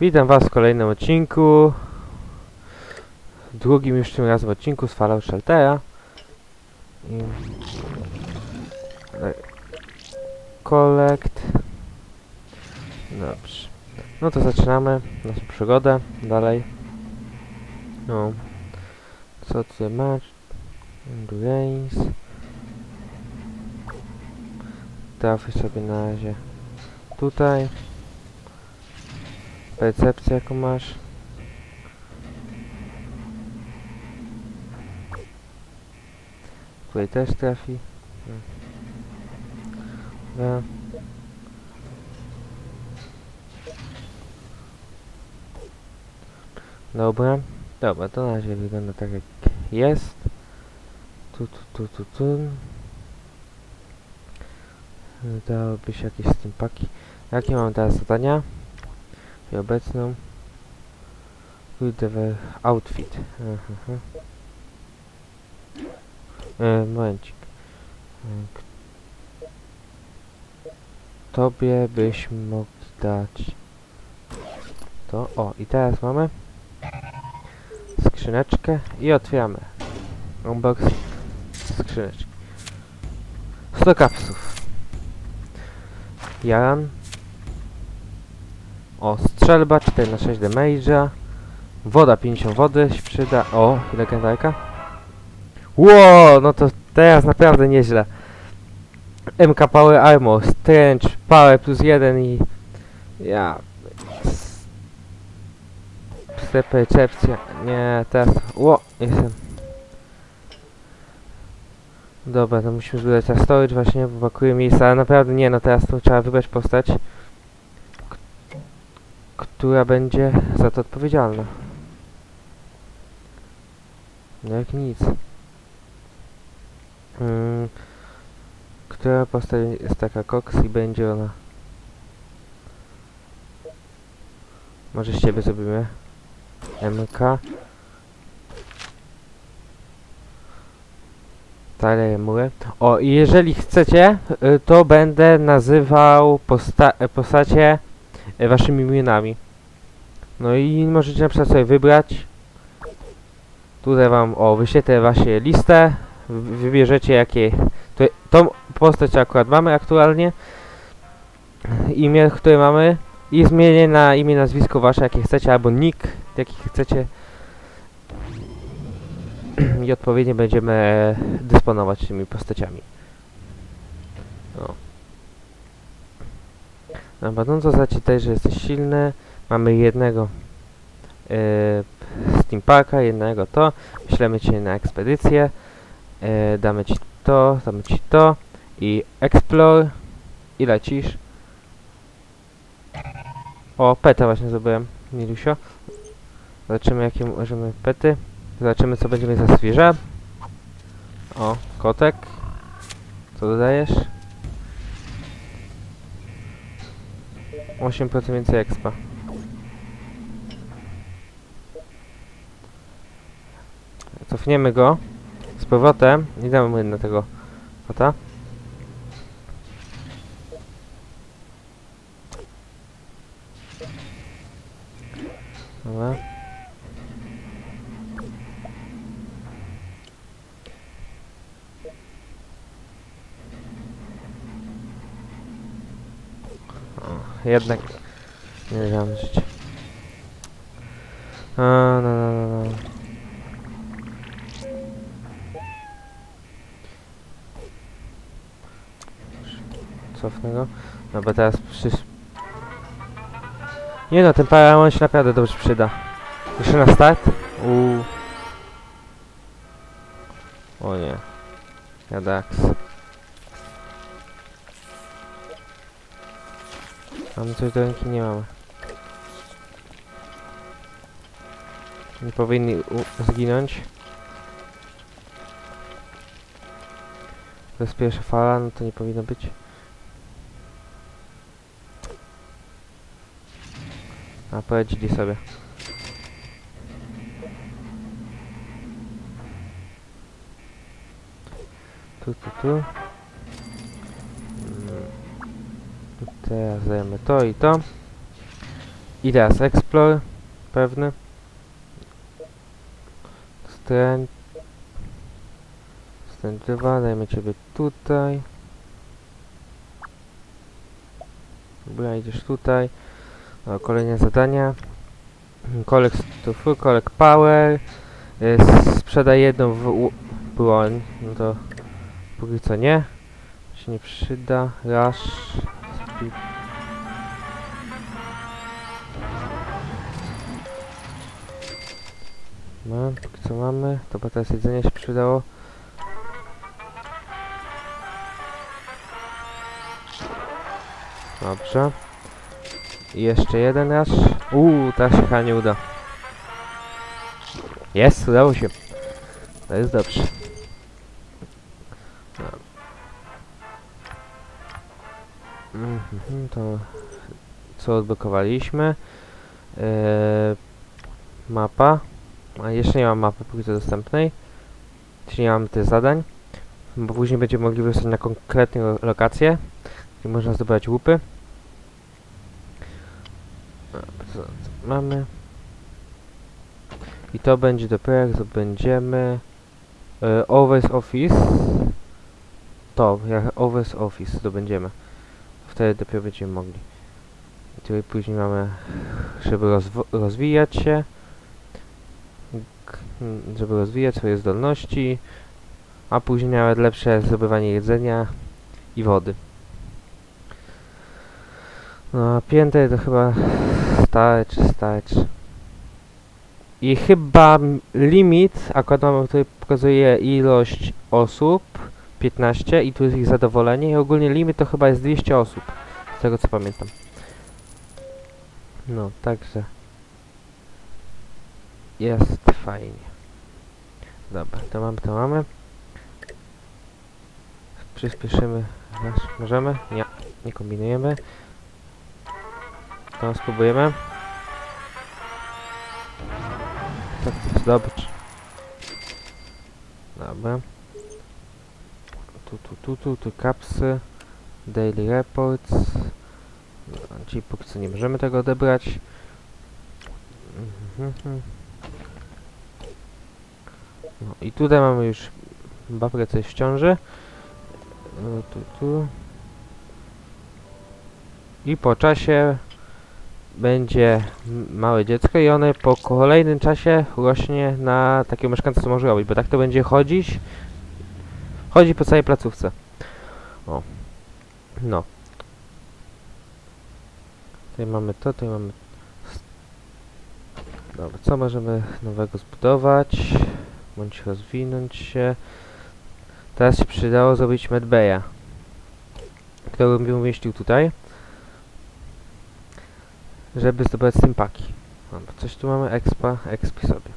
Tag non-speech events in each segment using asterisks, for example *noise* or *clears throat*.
Witam was w kolejnym odcinku. Drugim już tym razem odcinku z Fallout Sheltera. Collect. Dobrze. No to zaczynamy naszą przygodę dalej. No. Co tutaj masz? Endurance. Trafię sobie na razie tutaj. Percepcja jaką masz? Tutaj też trafi. Dobra. Dobra. Dobra, to na razie wygląda tak jak jest. Tu, tu, tu, tu, tu. Dałoby się jakieś steampaki. Jakie mamy teraz zadania? I obecną. Whatever outfit. Aha. E, momencik. Tobie byśmy mogli dać to. O, i teraz mamy skrzyneczkę i otwieramy. Unbox skrzyneczki. 100 kapsów. Jaran. O, strzelba 4 na 6 damage'a. Woda 50 wody się przyda. O, legendarka. Ło, no to teraz naprawdę nieźle. MK Power Armor, Strange, Power plus 1 i... Ja... Percepcja. Nie, teraz... Ło, jestem... Dobra, to musimy zbudować teraz storage właśnie, bo brakuje miejsca, ale naprawdę nie, no teraz to trzeba wybrać postać, która będzie za to odpowiedzialna. No jak nic. Mm, która postać jest taka koks i będzie ona... Może z ciebie zrobimy? MK. Tyler Mure. O, i jeżeli chcecie, y, to będę nazywał posta postacie waszymi imionami. No i możecie na przykład sobie wybrać. Tutaj wam, o, wyświetlę właśnie listę. Wy- Wybierzecie jakie... To, tą postać akurat mamy aktualnie. Imię, które mamy. I zmienię na imię, nazwisko wasze, jakie chcecie, albo nick, jaki chcecie. *clears throat* I odpowiednio będziemy e, dysponować tymi postaciami. To znaczy też, że jesteś silny. Mamy jednego yy, Steamparka, jednego to. Wyślemy cię na ekspedycję. Yy, damy ci to, damy ci to. I explore. I lecisz. O, peta właśnie zdobyłem, Milusio. Zobaczymy jakie możemy pety. Zobaczymy co będziemy za zwierzę. O, kotek. Co dodajesz? 8% więcej expa. Cofniemy go z powrotem i damy mu jedno tego kota. Dobra. O, jednak nie dam żyć. A, no, no, no, no. Cofnę go. No bo teraz przys... Nie no, ten paragon się naprawdę dobrze przyda. Jeszcze na start? Uuu. O nie. Jadax. Mamy coś do ręki? Nie mamy. Nie powinni zginąć. To jest pierwsza fala, no to nie powinno być. A poradzili sobie. Tu, tu, tu. Teraz zajmę to i to. I teraz explore. Pewny. Stręcz. Stręcz 2, dajmy ciebie tutaj. Dobra, idziesz tutaj. O, kolejne zadania. Collect stuff, collect power. Y, Sprzedaj jedną w broń. No to póki co nie. Się nie przyda. Rush. No, co mamy. To bo teraz jedzenie się przydało. Dobrze. I jeszcze jeden raz. Uuu, teraz się chyba nie uda. Jest, udało się. To jest dobrze. Co odblokowaliśmy. Eee, mapa. A jeszcze nie mam mapy póki co dostępnej. Czyli nie mam tych zadań. Bo później będziemy mogli wysłać na konkretne lo- lokacje. Gdzie można zdobywać łupy. Mamy? I to będzie dopiero jak zdobędziemy e, Always Office. To, jak Always Office zdobędziemy. Wtedy dopiero będziemy mogli. Tutaj później mamy, żeby rozwijać się. Żeby rozwijać swoje zdolności. A później nawet lepsze zdobywanie jedzenia i wody. No, a piętę to chyba starczy, starczy. I chyba limit, akurat mamy tutaj pokazuje ilość osób, 15 i tu jest ich zadowolenie i ogólnie limit to chyba jest 200 osób, z tego co pamiętam. No, także jest fajnie. Dobra, to mamy, to mamy. Przyspieszymy. Możemy? Nie, nie kombinujemy. To spróbujemy. Tak, zdobyć. Dobra. Tu, tu, tu, tu, tu kapsy. Daily reports. Czyli póki co nie możemy tego odebrać. Mhm. No i tutaj mamy już babkę coś w ciąży. No, tu, tu. I po czasie będzie małe dziecko i one po kolejnym czasie rośnie na takiego mieszkańca, co może robić, bo tak to będzie chodzić, chodzi po całej placówce. O. No. Tutaj mamy to, tutaj mamy... Dobra, co możemy nowego zbudować? Bądź rozwinąć się. Teraz się przydało zrobić medbaya, który bym umieścił tutaj żeby zdobywać sympaki. Dobra, coś tu mamy, expa, expi sobie.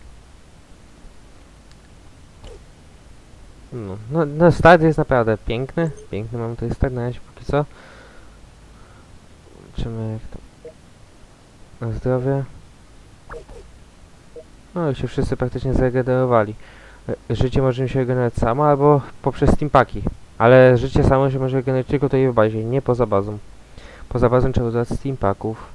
No, no, no start jest naprawdę piękny, piękny mamy tutaj start na razie póki co. Zobaczymy jak to... Na zdrowie. No i się wszyscy praktycznie zregenerowali. E, Życie może się regenerować samo albo poprzez steampaki. Ale życie samo się może regenerować tylko tutaj w bazie, nie poza bazą. Poza bazą trzeba używać steampaków.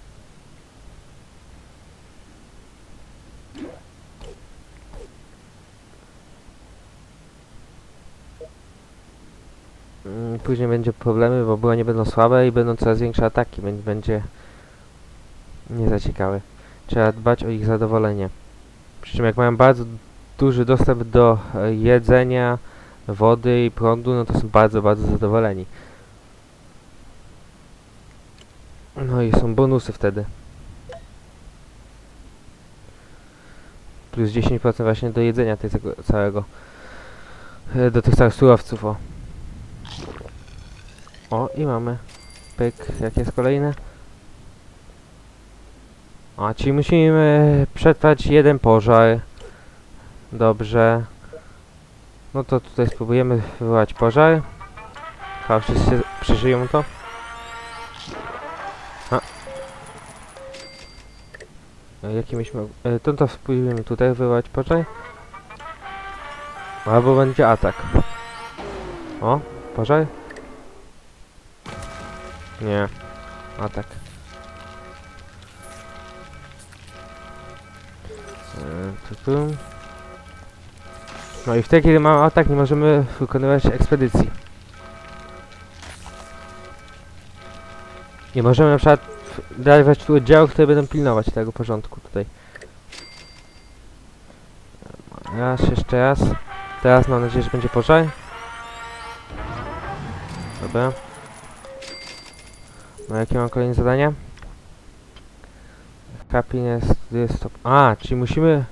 Mm, Później będzie problemy, bo bronie będą słabe i będą coraz większe ataki, będzie nie za ciekawe. Trzeba dbać o ich zadowolenie. Przy czym jak mają bardzo duży dostęp do e, jedzenia, wody i prądu, no to są bardzo, bardzo zadowoleni. No i są bonusy wtedy. Plus 10% właśnie do jedzenia tego całego. e, Do tych całych surowców, o. O, i mamy. Pyk, jakie jest kolejne? A, czyli musimy przetrwać jeden pożar. Dobrze. No to tutaj spróbujemy wywołać pożar. Chyba wszyscy przeżyją to. A. E, Jaki myśmy... E, to to spróbujemy tutaj wywołać pożar. Albo będzie atak. O, pożar. Nie. Atak. No i wtedy, kiedy mamy atak, nie możemy wykonywać ekspedycji. Nie możemy na przykład dawać tu oddziałów, które będą pilnować tego porządku tutaj. Raz, jeszcze raz. Teraz mam nadzieję, że będzie pożar. Dobra. No jakie mam kolejne zadanie? Happiness stop. A, czyli musimy...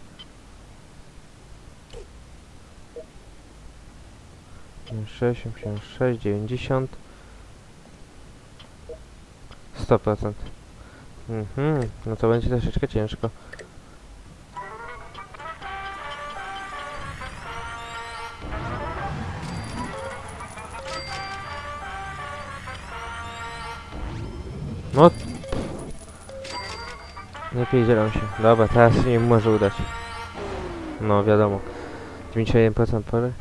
sześć, sześć, dziewięćdziesiąt. 100%. Mhm, no to będzie troszeczkę ciężko. No. Nie pierdzielą się. Dobra, teraz się nie może udać. No, wiadomo. 91% pory.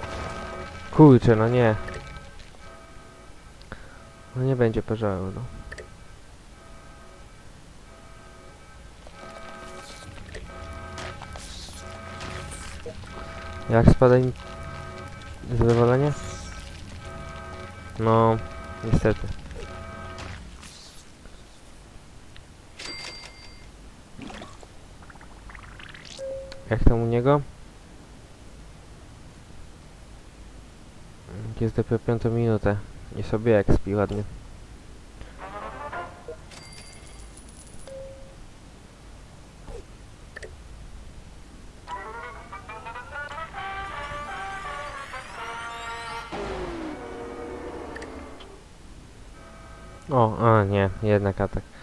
Kurczę, no nie. No nie będzie pożaru, no. Jak spada im zadowolenie? No, niestety. Jak tam u niego? Jest dopiero piątą minutę. I sobie expi ładnie. O, a nie, jednak atak.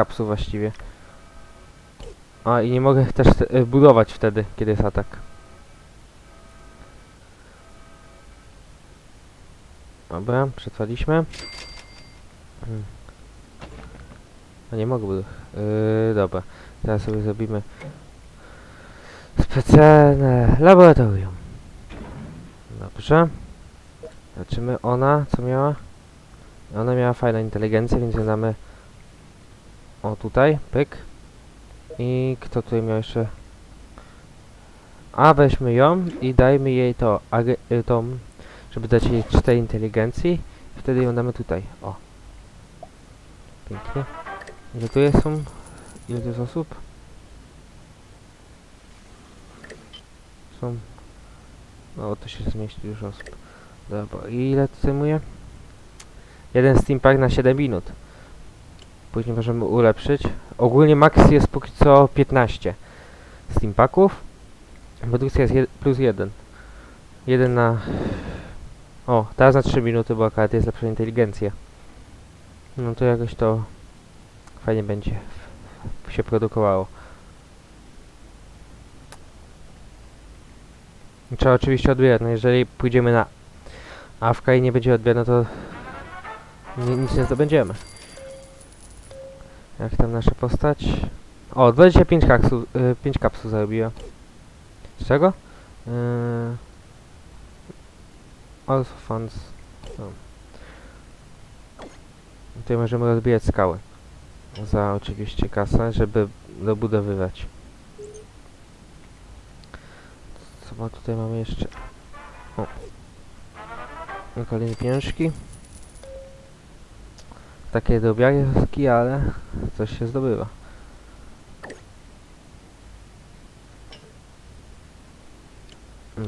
Kapsuł właściwie. A, i nie mogę też y, budować wtedy, kiedy jest atak. Dobra, przetrwaliśmy. Hmm. A nie mogę budować. Yy, dobra, teraz sobie zrobimy specjalne laboratorium. Dobrze. Zobaczymy ona, co miała. Ona miała fajną inteligencję, więc ją damy o tutaj, pyk. I kto tutaj miał jeszcze? A weźmy ją i dajmy jej to, y, tą, żeby dać jej 4 inteligencji. Wtedy ją damy tutaj, o. Pięknie. Ile tu jest są? Ile tu jest osób? Są... No to się zmieści dużo osób. Dobra, i ile to zajmuje? Jeden Steam Pack na 7 minut. Później możemy ulepszyć. Ogólnie max jest póki co 15 Steam Packów. Produkcja jest jed plus 1. Jeden na... O, teraz na 3 minuty, bo akurat jest lepsza inteligencja. No to jakoś to fajnie będzie się produkowało. Trzeba oczywiście odbierać, no jeżeli pójdziemy na AFK i nie będzie odbierane, to ni- nic nie zdobędziemy. Jak tam nasza postać? O, 25 kapsuł, y, 5 kapsuł zarobiła. Z czego? Yy, also funds. No. Tutaj możemy rozbijać skały. Za oczywiście kasę, żeby dobudowywać. Co ma tutaj mamy jeszcze? O. Kolejne pieniążki. Takie drobiazgi, ale coś się zdobywa.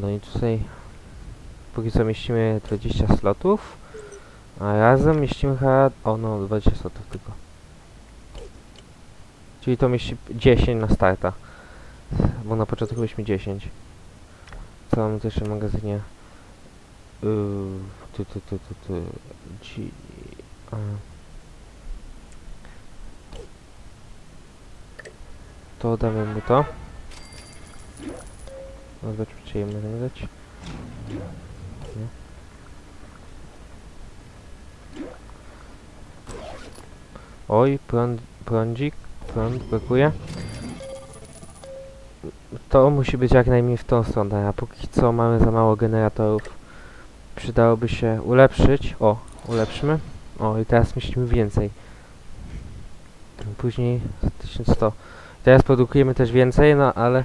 No i tutaj póki co mieścimy 20 slotów, a razem mieścimy chyba... O no, 20 slotów tylko. Czyli to mieści 10 na starta. Bo na początku byliśmy 10. Co mamy jeszcze w magazynie? Yy, tu, tu, tu, tu, tu. To damy mu to. No, zobaczmy, czy jemy nie dać. Nie. Oj, prąd, prądzik, prąd brakuje. to musi być jak najmniej w tą stronę, a póki co mamy za mało generatorów. Przydałoby się ulepszyć. O, ulepszymy. O, i teraz myślimy więcej. Później 1100. Teraz produkujemy też więcej, no ale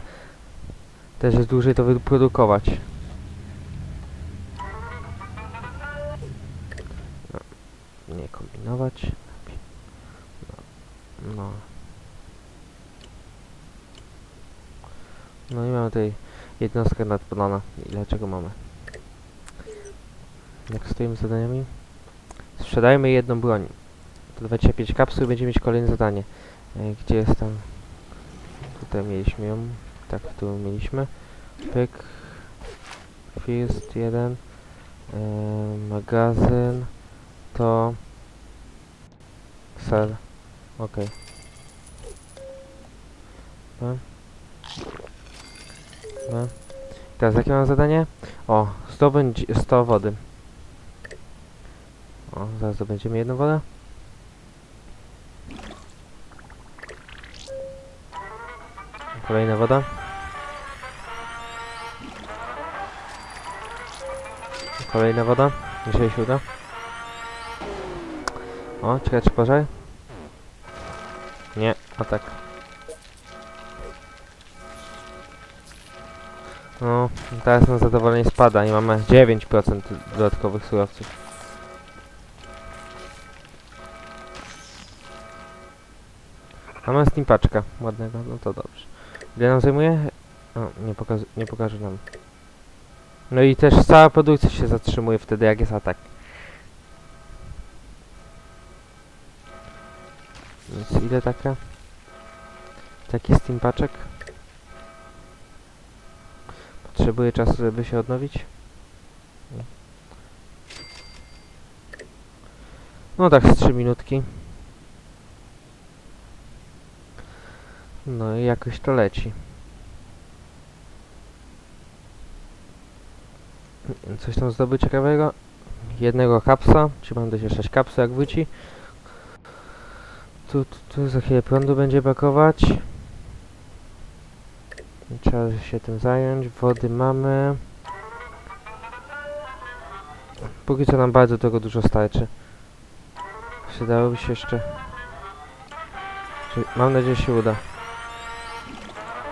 też jest dłużej to wyprodukować. No, nie kombinować. No. no. No i mamy tutaj jednostkę nadplana. I dlaczego mamy? Jak stoimy z zadaniami? Sprzedajmy jedną broń. To 25 kapsuł i będziemy mieć kolejne zadanie. E, Gdzie jest tam? Tutaj mieliśmy ją. Tak, tu mieliśmy. Pyk. Fist jeden. E, magazyn. To. Sel. Okej. Okay. No. Teraz jakie mam zadanie? O, zdobędź 100 wody. O, zaraz zdobędziemy jedną wodę. Kolejna woda. Kolejna woda. Jeżeli się uda. O, czekaj, czy pożar? Nie, a tak. No, teraz na zadowolenie spada i mamy 9% dodatkowych surowców. Mamy z nim paczka ładnego, no to dobrze. Ile nam zajmuje? O, nie, pokaz nie pokaże nam. No i też cała produkcja się zatrzymuje wtedy jak jest atak. Więc ile taka? Taki Steam paczek? Potrzebuje czasu, żeby się odnowić? No tak, z 3 minutki. No i jakoś to leci. Coś tam zdobyć ciekawego? Jednego kapsa, czy mam dość kapsu jak wróci. Tu, tu, tu za chwilę prądu będzie brakować. Trzeba się tym zająć. Wody mamy. Póki co nam bardzo tego dużo starczy. Przydałoby się jeszcze... Mam nadzieję, że się uda.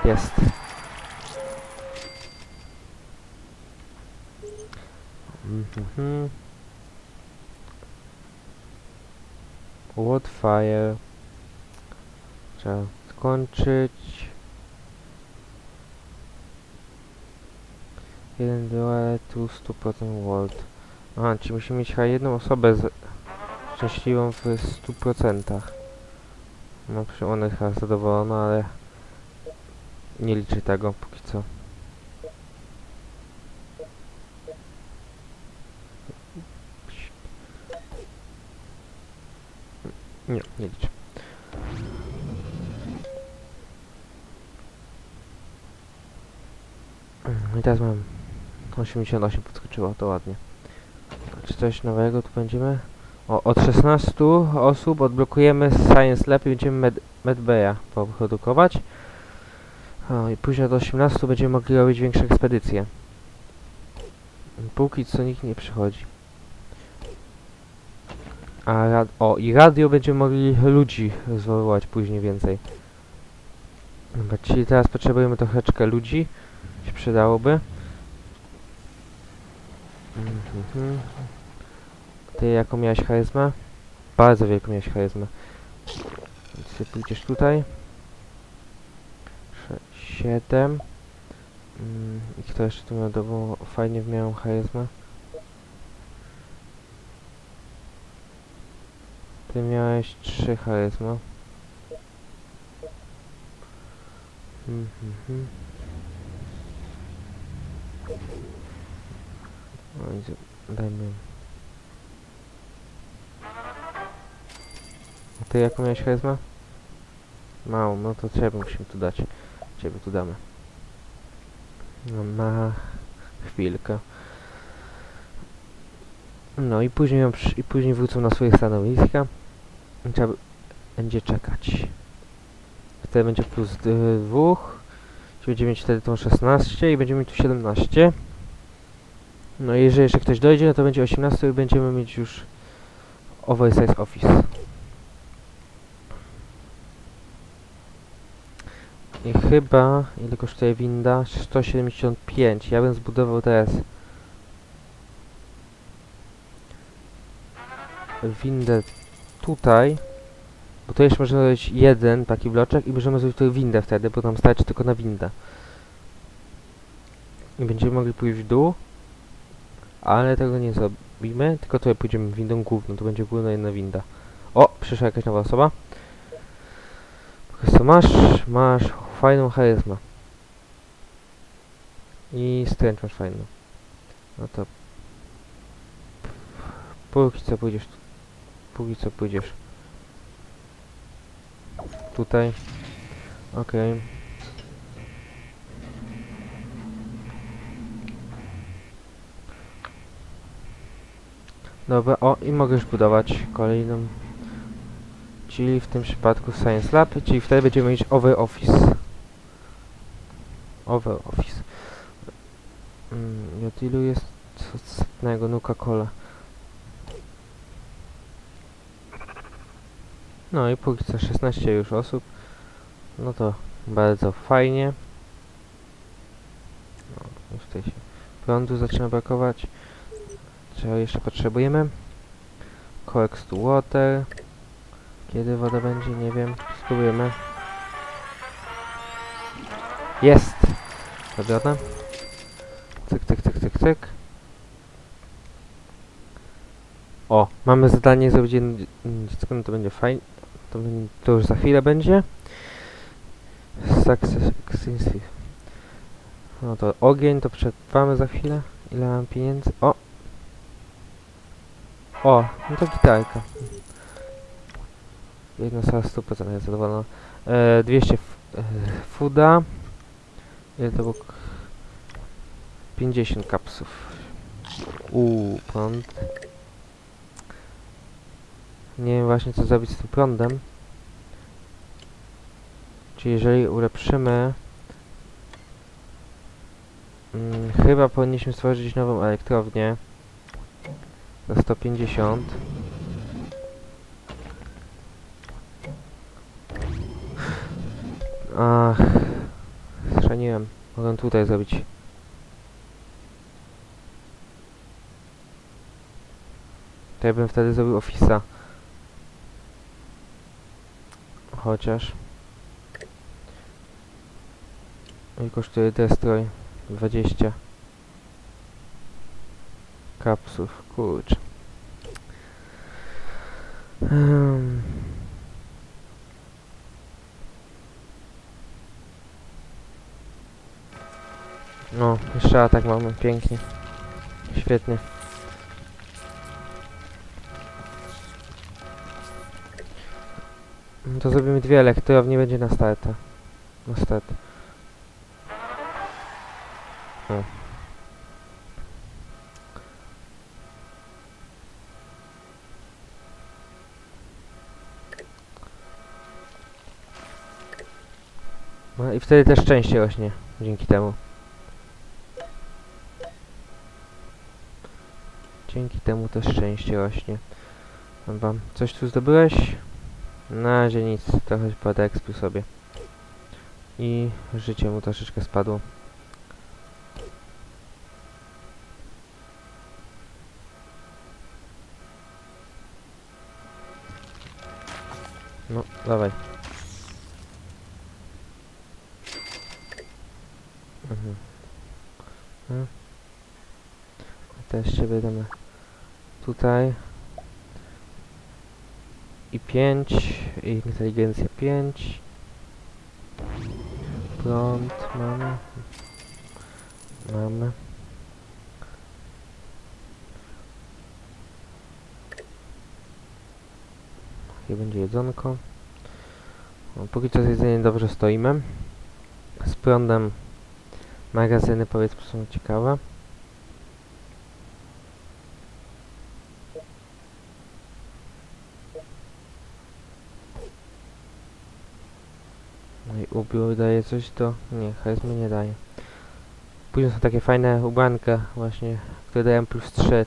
Jest. Mhm. Woodfire. Trzeba skończyć. Jeden duel, tu 100% world. Aha, czyli musimy mieć chyba jedną osobę z... szczęśliwą w 100%. No, przy ona chyba zadowolona, ale... Nie liczy tego póki co. Nie, nie liczy. I teraz mam 88 podskoczyło, to ładnie. Czy coś nowego tu będziemy? O, od 16 osób odblokujemy Science Lab i będziemy med produkować. O, i później od 18 będziemy mogli robić większe ekspedycje. Póki co nikt nie przychodzi. A rad o, i radio będziemy mogli ludzi zwoływać później więcej. Dobra, czyli teraz potrzebujemy troszeczkę ludzi. Się przydałoby. Mhm. Ty jaką miałeś charyzmę? Bardzo wielką miałeś charyzmę. Więc ty pójdziesz tutaj. 7. Mm, I kto jeszcze tu miał dobrą, fajnie miał charyzmę? Ty miałeś 3 charyzma. Mhm. mhm. No dajmy. A ty jaką miałeś charyzmę? Mało, no to ciebie musimy tu dać. Ciebie tu damy. No, na chwilkę. No i później, i później wrócą na swoje stanowiska. Trzeba będzie czekać. Wtedy będzie plus d- dwóch. Będziemy mieć wtedy tą 16 i będziemy mieć tu 17. No i jeżeli jeszcze ktoś dojdzie, no to będzie 18 i będziemy mieć już oversize office. I chyba, ile kosztuje winda? 175. Ja bym zbudował teraz windę tutaj, bo to jeszcze możemy zrobić jeden taki bloczek i możemy zrobić tu windę wtedy, bo nam starczy tylko na windę. I będziemy mogli pójść w dół, ale tego nie zrobimy, tylko tutaj pójdziemy windą główną, to będzie główna jedna winda. O, przyszła jakaś nowa osoba. Co masz, masz fajną charyzmę. I stręcz masz fajną. No to... Póki co pójdziesz. Póki co pójdziesz. Tutaj. Okej. Dobra, o i mogę już budować kolejną. Czyli w tym przypadku Science Lab, czyli wtedy będziemy mieć Over Office. Over Office. Mm, od ilu jest odsetnego Nuka Cola? No i póki co 16 już osób. No to bardzo fajnie. No, już tutaj się prądu zaczyna brakować. Czego jeszcze potrzebujemy? Coax to water. Kiedy woda będzie? Nie wiem. Spróbujemy. Jest! Robione. Cyk, cyk, cyk, cyk, cyk. O, mamy zadanie zrobić dziecko, no to będzie fajnie. To, to już za chwilę będzie. Success. No to ogień, to przetrwamy za chwilę. Ile mam pieniędzy? O! O, no to gitarka. Jedna 100% jest zadowolona. E, 200 f, e, fooda. Ile to było? k- 50 kapsów. Uuu, prąd. Nie wiem właśnie co zrobić z tym prądem. Czyli jeżeli ulepszymy... Mm, chyba powinniśmy stworzyć nową elektrownię. Za 150. Ach, schrzaniłem. Mogę tutaj zrobić. To ja bym wtedy zrobił ofisa. Chociaż. I kosztuje destroy 20 kapsów. Kurczę. Um. No, jeszcze atak mamy, pięknie. Świetnie. No to zrobimy dwie elektrownie, będzie na starta. Na start. O. No i wtedy też szczęście rośnie dzięki temu. Dzięki temu też szczęście rośnie. Dobra, coś tu zdobyłeś? Na razie nic, trochę podekspił sobie. I życie mu troszeczkę spadło. No, dawaj. Mhm. Mhm. Też ciebie damy tutaj. I 5. I inteligencja 5. Prąd mamy. Mamy. Jakie będzie jedzonko. No, póki co z jedzeniem dobrze stoimy. Z prądem magazyny powiedzmy są ciekawe. No i ubiór daje coś, to nie, charyzmy nie daje. Później są takie fajne ubranka właśnie, które dają plus 3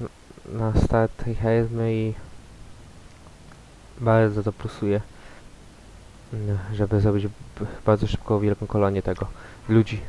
n- na start tej charyzmy i bardzo to plusuje, żeby zrobić bardzo szybko wielką kolonię tego ludzi.